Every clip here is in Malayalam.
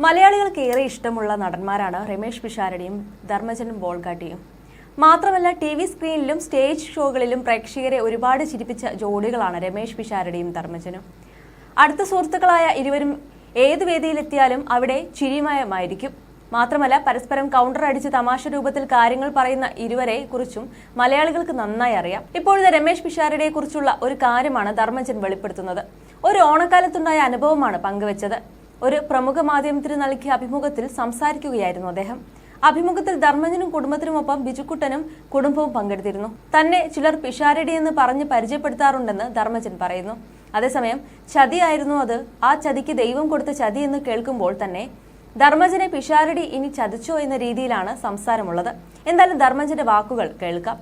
പ്രേക്ഷകർക്ക് ഏറെ ഇഷ്ടമുള്ള നടന്മാരാണ് രമേഷ് പിഷാരടിയും ധർമ്മജനും ബോൾഗാട്ടിയും. മാത്രമല്ല ടി വി സ്ക്രീനിലും സ്റ്റേജ് ഷോകളിലും പ്രേക്ഷകരെ ഒരുപാട് ചിരിപ്പിച്ച ജോഡികളാണ് രമേഷ് പിഷാരടിയും ധർമ്മജനും. അടുത്ത സുഹൃത്തുക്കളായ ഇരുവരും ഏത് വേദിയിലെത്തിയാലും അവിടെ ചിരിമയമായിരിക്കും. മാത്രമല്ല പരസ്പരം കൗണ്ടർ അടിച്ച് തമാശ രൂപത്തിൽ കാര്യങ്ങൾ പറയുന്ന ഇരുവരെ കുറിച്ചും മലയാളികൾക്ക് നന്നായി അറിയാം. ഇപ്പോഴത്തെ രമേഷ് പിഷാരടിയെ കുറിച്ചുള്ള ഒരു കാര്യമാണ് ധർമ്മജൻ വെളിപ്പെടുത്തുന്നത്. ഒരു ഓണക്കാലത്തുണ്ടായ അനുഭവമാണ് പങ്കുവച്ചത്. ഒരു പ്രമുഖ മാധ്യമത്തിന് നൽകിയ അഭിമുഖത്തിൽ സംസാരിക്കുകയായിരുന്നു അദ്ദേഹം. അഭിമുഖത്തിൽ ധർമ്മജനും കുടുംബത്തിനുമൊപ്പം ബിജുക്കുട്ടനും കുടുംബവും പങ്കെടുത്തിരുന്നു. തന്നെ ചിലർ പിഷാരടി എന്ന് പറഞ്ഞ് പരിചയപ്പെടുത്താറുണ്ടെന്ന് ധർമ്മജൻ പറയുന്നു. അതേസമയം ചതിയായിരുന്നു അത്. ആ ചതിക്ക് ദൈവം കൊടുത്ത ചതി എന്ന് കേൾക്കുമ്പോൾ തന്നെ ധർമ്മജനെ പിഷാരടി ഇനി ചതിച്ചോ എന്ന രീതിയിലാണ് സംസാരമുള്ളത്. എന്തായാലും ധർമ്മജന്റെ വാക്കുകൾ കേൾക്കാം.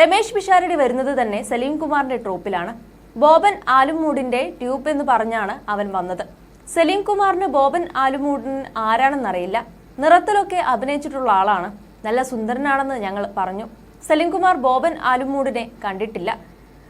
രമേശ് പിഷാരടി വരുന്നത് തന്നെ സലീം കുമാറിന്റെ ട്രോപ്പിലാണ്. ബോബൻ ആലുംമൂടിന്റെ ട്യൂബ് എന്ന് പറഞ്ഞാണ് അവൻ വന്നത്. സലീം കുമാറിന് ബോബൻ ആലുമൂടൻ ആരാണെന്നറിയില്ല. നിറത്തിലൊക്കെ അഭിനയിച്ചിട്ടുള്ള ആളാണ്. നല്ല സുന്ദരനാണെന്ന് ഞങ്ങൾ പറഞ്ഞു. സലീം കുമാർ ബോബൻ ആലുമൂടിനെ കണ്ടിട്ടില്ല.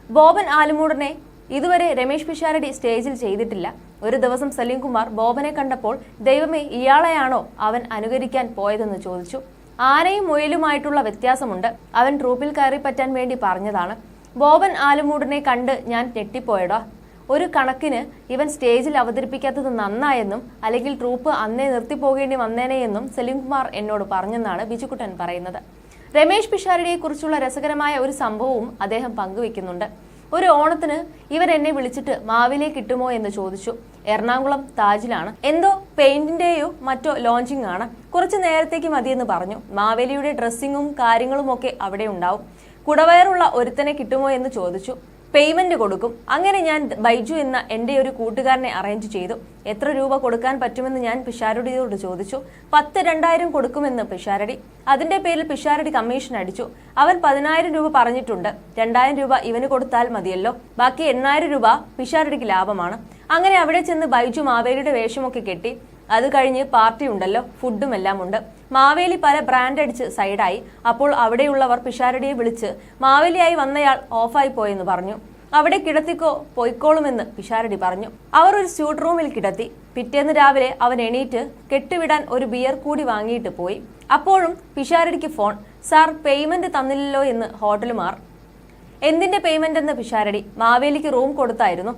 ബോബൻ ആലുമൂടിനെ ഇതുവരെ രമേശ് പിഷാരടി സ്റ്റേജിൽ ചെയ്തിട്ടില്ല. ഒരു ദിവസം സലീം കുമാർ ബോബനെ കണ്ടപ്പോൾ ദൈവമേ ഇയാളെയാണോ അവൻ അനുകരിക്കാൻ പോയതെന്ന് ചോദിച്ചു. ആനയും മുയലുമായിട്ടുള്ള വ്യത്യാസമുണ്ട്. അവൻ ട്രൂപ്പിൽ കയറി പറ്റാൻ വേണ്ടി പറഞ്ഞതാണ്. ബോബൻ ആലുമൂടിനെ കണ്ട് ഞാൻ ഞെട്ടിപ്പോയടാ. ഒരു കണക്കിന് ഇവൻ സ്റ്റേജിൽ അവതരിപ്പിക്കാത്തത് നന്നായെന്നും അല്ലെങ്കിൽ ട്രൂപ്പ് അന്നേ നിർത്തിപ്പോകേണ്ടി വന്നേനെയെന്നും എന്നും കുമാർ എന്നോട് പറഞ്ഞെന്നാണ് ബിജുക്കുട്ടൻ പറയുന്നത്. രമേശ് പിഷാരടിയെക്കുറിച്ചുള്ള രസകരമായ ഒരു സംഭവവും അദ്ദേഹം പങ്കുവെക്കുന്നുണ്ട്. ഒരു ഓണത്തിന് ഇവർ എന്നെ വിളിച്ചിട്ട് മാവിലേ കിട്ടുമോ എന്ന് ചോദിച്ചു. എറണാകുളം താജിലാണ്. എന്തോ പെയിന്റിന്റെയോ മറ്റോ ലോഞ്ചിങ് ആണ്. കുറച്ച് നേരത്തേക്ക് മതിയെന്ന് പറഞ്ഞു. മാവേലിയുടെ ഡ്രസ്സിങ്ങും കാര്യങ്ങളും ഒക്കെ അവിടെ ഉണ്ടാവും. കുടവയറുള്ള ഒരുത്തനെ കിട്ടുമോ എന്ന് ചോദിച്ചു. പേയ്മെന്റ് കൊടുക്കും. അങ്ങനെ ഞാൻ ബൈജു എന്ന എന്റെ ഒരു കൂട്ടുകാരനെ അറേഞ്ച് ചെയ്തു. എത്ര രൂപ കൊടുക്കാൻ പറ്റുമെന്ന് ഞാൻ പിഷാരടിയോട് ചോദിച്ചു. പത്ത് രണ്ടായിരം കൊടുക്കുമെന്ന് പിഷാരടി. അതിന്റെ പേരിൽ പിഷാരടി കമ്മീഷൻ അടിച്ചു. അവൻ പതിനായിരം രൂപ പറഞ്ഞിട്ടുണ്ട്. രണ്ടായിരം രൂപ ഇവന് കൊടുത്താൽ മതിയല്ലോ. ബാക്കി എണ്ണായിരം രൂപ പിഷാരടിക്ക് ലാഭമാണ്. അങ്ങനെ അവിടെ ചെന്ന് ബൈജു മാവേലിയുടെ വേഷമൊക്കെ കെട്ടി. അത് കഴിഞ്ഞ് പാർട്ടി ഉണ്ടല്ലോ ഫുഡും എല്ലാം ഉണ്ട്. മാവേലി പല ബ്രാൻഡ് അടിച്ച് സൈഡായി അപ്പോൾ അവിടെയുള്ളവർ പിഷാരടിയെ വിളിച്ച് മാവേലിയായി വന്നയാൾ ഓഫായി പോയെന്ന് പറഞ്ഞു. അവിടെ കിടത്തിക്കോ പോയിക്കോളുമെന്ന് പിഷാരടി പറഞ്ഞു. അവർ ഒരു സ്യൂട്ട് റൂമിൽ കിടത്തി. പിറ്റേന്ന് രാവിലെ അവൻ എണീറ്റ് കെട്ടുവിടാൻ ഒരു ബിയർ കൂടി വാങ്ങിയിട്ട് പോയി. അപ്പോഴും പിഷാരടിക്ക് ഫോൺ സാർ പേയ്മെന്റ് തന്നില്ലല്ലോ എന്ന് ഹോട്ടലുമാർ എന്തിന്റെ പേയ്മെന്റ് എന്ന്? പിഷാരടി. മാവേലിക്ക് റൂം കൊടുത്തായിരുന്നു.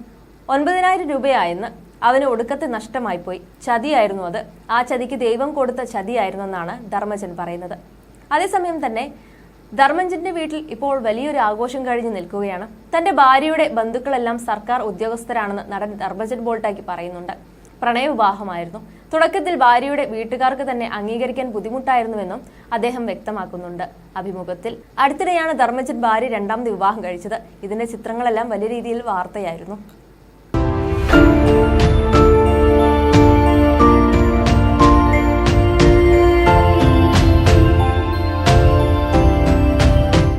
ഒൻപതിനായിരം രൂപയായെന്ന്. അവന് ഒടുക്കത്തെ നഷ്ടമായി പോയി ചതിയായിരുന്നു അത്. ആ ചതിക്ക് ദൈവം കൊടുത്ത ചതിയായിരുന്നു എന്നാണ് ധർമ്മജൻ പറയുന്നത്. അതേസമയം തന്നെ ധർമ്മജന്റെ വീട്ടിൽ ഇപ്പോൾ വലിയൊരു ആഘോഷം കഴിഞ്ഞ് നിൽക്കുകയാണ്. തന്റെ ഭാര്യയുടെ ബന്ധുക്കളെല്ലാം സർക്കാർ ഉദ്യോഗസ്ഥരാണെന്ന് നടൻ ധർമ്മജൻ ബോൾട്ടാക്കി പറയുന്നുണ്ട്. പ്രണയവിവാഹമായിരുന്നു. തുടക്കത്തിൽ ഭാര്യയുടെ വീട്ടുകാർക്ക് തന്നെ അംഗീകരിക്കാൻ ബുദ്ധിമുട്ടായിരുന്നുവെന്നും അദ്ദേഹം വ്യക്തമാക്കുന്നുണ്ട്. അഭിമുഖത്തിൽ അടുത്തിടെയാണ് ധർമ്മജൻ ഭാര്യ രണ്ടാമത് വിവാഹം കഴിച്ചത്. ഇതിന്റെ ചിത്രങ്ങളെല്ലാം വലിയ രീതിയിൽ വാർത്തയായിരുന്നു.